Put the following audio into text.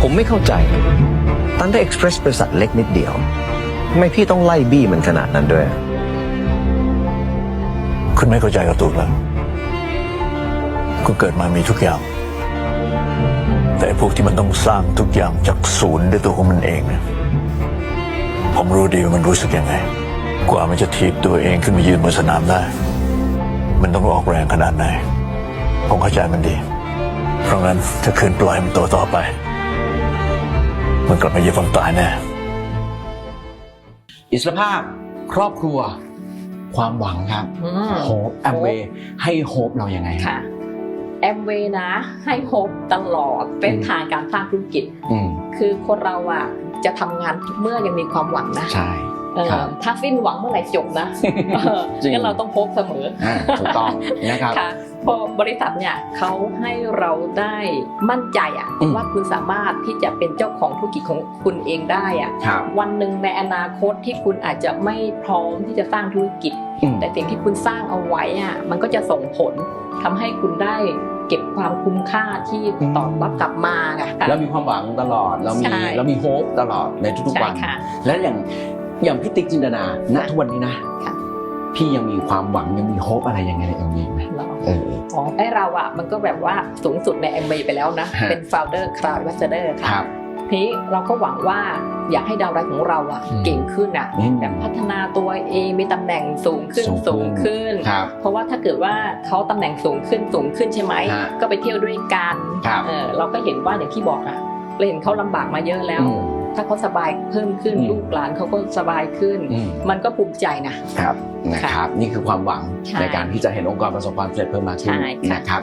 ผมไม่เข้าใจ ตันได้เอ็กซ์เพรสบริษัทเล็กนิดเดียวทำไมพี่ต้องไล่บี้มันขนาดนั้นด้วย คุณไม่เข้าใจกับตูกแล้วคุณเกิดมามีทุกอย่าง แต่พวกที่มันต้องสร้างทุกอย่างจากศูนย์ด้วยตัวของมันเองเนี่ยผมรู้ดีว่ามันรู้สึกยังไง กว่ามันจะถีบตัวเองขึ้นมายืนบนสนามได้ มันต้องออกแรงขนาดไหนผมเข้าใจมันดี เพราะงั้นถ้าคืนปล่อยมันโตต่อไป มันกลับมาเหยียบความตายแน่ อิสรภาพครอบครัว ความหวังครับอืม โฮปแอมเวย์ให้โฮปเรายังไงค่ะแอมเวย์นะ ให้โฮปตลอดเป็นทางการสร้างธุรกิจ อืมคือคนเราอะจะทำงานเมื่อยังมีความหวังนะใช่ เออครับถ้าสิ้นหวังเมื่อไหร่จบนะเออจริง งั้นเราต้องพบเสมออ่าถูกต้องนะครับ ค่ะ พอบริษัทเนี่ยเขาให้เราได้มั่นใจอะอืมว่าคุณสามารถที่จะเป็นเจ้าของธุรกิจของคุณเองได้อะครับวันหนึ่งในอนาคตที่คุณอาจจะไม่พร้อมที่จะสร้างธุรกิจอืมแต่สิ่งที่คุณสร้างเอาไว้อะมันก็จะส่งผลทำให้คุณได้เก็บความคุ้มค่าที่อืมตอบรับกลับมาค่ะแล้วมีความหวังตลอดเรามีใช่เรามีโฮปตลอดในทุกๆใช่วันค่ะและอย่างอย่างพี่ติ๊กจินตนาณค่ะทุกวันนี้นะค่ะ พี่ยังมีความหวังยังมีโฮปอะไรยังไงในเอ็มวีไหมเหรอเออ อ๋อไอเราอะมันก็แบบว่าสูงสุดใน m อไปแล้วนะ ฮะ เป็น founder cloud ambassador คค่ะรับ ทีนี้เราก็หวังว่าอยากให้ดาวร้ายของเราอะอืมเก่งขึ้นอะอืม แบบพัฒนาตัวเองมีตำแหน่งสูงขึ้นสูสูงงขึ้ขึ้นนครับ เพราะว่าถ้าเกิดว่าเขาตำแหน่งสูงขึ้นสูงขึ้นใช่ไหม ฮะก็ไปเที่ยวด้วยกันครับ เออเราก็เห็นว่าอย่างที่บอกอะเราเห็นเขาลำบากมาเยอะแล้ว อืม ถ้าเขาสบายเพิ่มขึ้นอืมลูกหลานเขาก็สบายขึ้นอืมมันก็ภูมิใจนะครับนะครับ นี่คือความหวังใช่ในการที่จะเห็นองค์กรประสบความสำเร็จเพิ่มมากขึ้นใช่ค่ะนะครับ